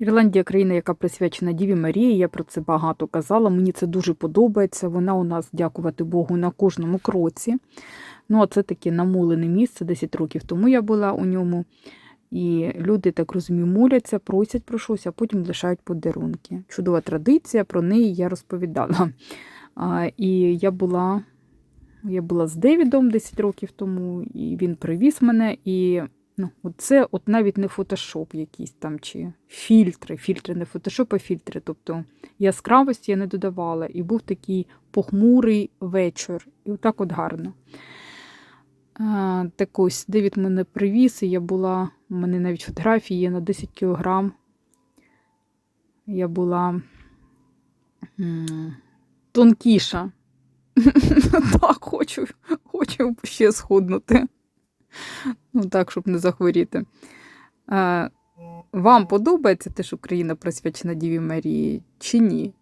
Ірландія країна, яка присвячена Діві Марії. Я про це багато казала. Мені це дуже подобається. Вона у нас, дякувати Богу, на кожному кроці. Ну, а це таке намулене місце. 10 років тому я була у ньому. І люди, так розумію, моляться, просять про щось, а потім лишають подарунки. Чудова традиція, про неї я розповідала. А, і я була, я була з Девідом 10 років тому, і він привіз мене. І ну, це от навіть не фотошоп якийсь там, чи фільтри. Фільтри не фотошоп, а фільтри. Тобто яскравості я не додавала. І був такий похмурий вечір. І отак от гарно. Так ось Девід мене привіз, і я була, у мене навіть фотографії є на 10 кілограм. Я була тонкіша. Так, хочу, хочу ще схуднути. Ну, так, щоб не захворіти. Вам подобається те, що Україна присвячена Діві Марії, чи ні?